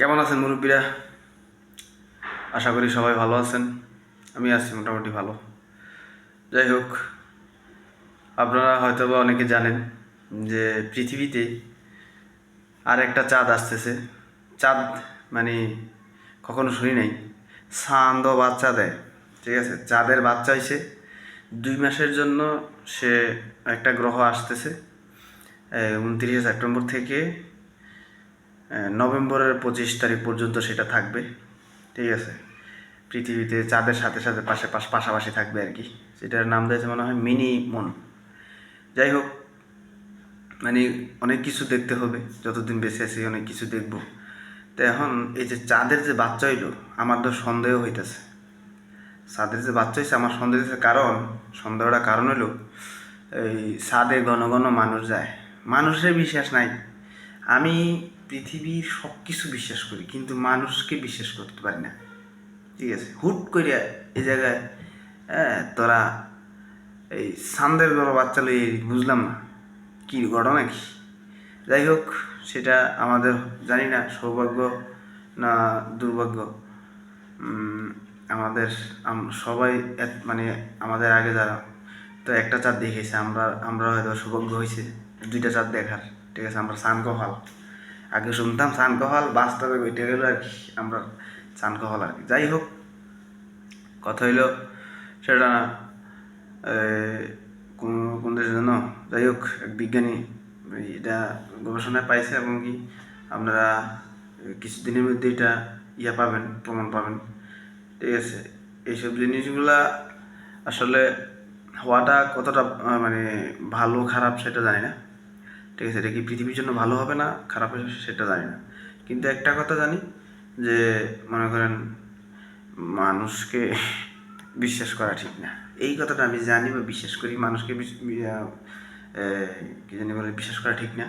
কেমন আছেন মুরব্বীরা? আশা করি সবাই ভালো আছেন। আমি আছি মোটামুটি ভালো। যাই হোক, আপনারা হয়তো বা অনেকে জানেন যে পৃথিবীতে আর একটা চাঁদ আসতেছে। চাঁদ মানে কখনো শুনি নাই। চাঁদ বাচ্চা দেয়, ঠিক আছে? চাঁদের বাচ্চা হয়েছে দুই মাসের জন্য সে একটা গ্রহ আসতেছে উনত্রিশে সেপ্টেম্বর থেকে নভেম্বরের পঁচিশ তারিখ পর্যন্ত সেটা থাকবে। ঠিক আছে? পৃথিবীতে চাঁদের সাথে সাথে পাশে পাশ পাশাপাশি থাকবে আর কি। সেটার নাম দিয়েছে মনে হয় মিনি মন। যাই হোক মানে অনেক কিছু দেখতে হবে। যতদিন বেঁচে আছি অনেক কিছু দেখব। তো এখন এই যে চাঁদের যে বাচ্চা হইল, আমার তো সন্দেহ হইতেছে। চাঁদের যে বাচ্চা হয়েছে আমার সন্দেহ হচ্ছে কারণ, সন্দেহটা কারণ হলো এই চাঁদে ঘন ঘন মানুষ যায়। মানুষের বিশ্বাস নাই। আমি পৃথিবীর সব কিছু বিশ্বাস করি, কিন্তু মানুষকে বিশ্বাস করতে পারি না। ঠিক আছে? হুট করে এই জায়গায় হ্যাঁ তোরা এই সান্দের বড় বাচ্চা লই বুঝলাম না। কি ঘটনা কি? যাই হোক, সেটা আমাদের জানি না, সৌভাগ্য না দুর্ভাগ্য। আমাদের সবাই মানে আমাদের আগে যারা, তো একটা চাঁদ দেখেছে আমরা আমরা হয়তো সৌভাগ্য হয়েছে দুইটা চাঁদ দেখার। ঠিক আছে? আমরা চান কপাল। আগে শুনতাম চান কপাল বাস্তবে ওইটা গেলো আর কি, আমরা চান কপাল আর কি। যাই হোক, কথা হইল সেটা কোন কোন দেশের জন্য যাই হোক, এক বিজ্ঞানী এটা গবেষণায় পাইছে এবং কি আপনারা কিছুদিনের মধ্যে এটা ইয়া পাবেন, প্রমাণ পাবেন। ঠিক আছে, এইসব জিনিসগুলা আসলে হওয়াটা কতটা মানে ভালো খারাপ সেটা জানি না। ঠিক আছে, এটা কি পৃথিবীর জন্য ভালো হবে না, খারাপ হবে সেটা জানি না। কিন্তু একটা কথা জানি, যে মনে করেন মানুষকে বিশ্বাস করা ঠিক না। এই কথাটা আমি জানি বা বিশ্বাস করি, মানুষকে কি জানি বলে, বিশ্বাস করা ঠিক না।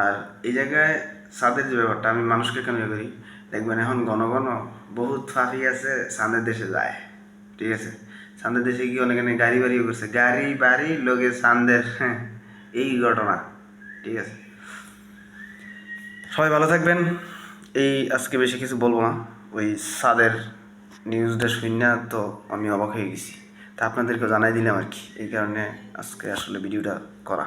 আর এই জায়গায় সাদের যে ব্যাপারটা, আমি মানুষকে কেন করি? দেখবেন এখন ঘন বহুত ফাঁকি আছে, সাদের দেশে যায়। ঠিক আছে? সান্দের দেশে গিয়ে অনেক অনেক গাড়ি বাড়িও করছে। গাড়ি বাড়ি, লোকে সান্দের হ্যাঁ এই ঘটনা। ঠিক আছে। সবাই ভালো থাকবেন। এই আজকে বেশি কিছু বলব না। ওই সাদের নিউজটা শুনি না, তো আমি অবাক হয়ে গেছি। তা আপনাদেরকে জানাই দিলাম আর কি। এই কারণে আজকে আসলে ভিডিওটা করা।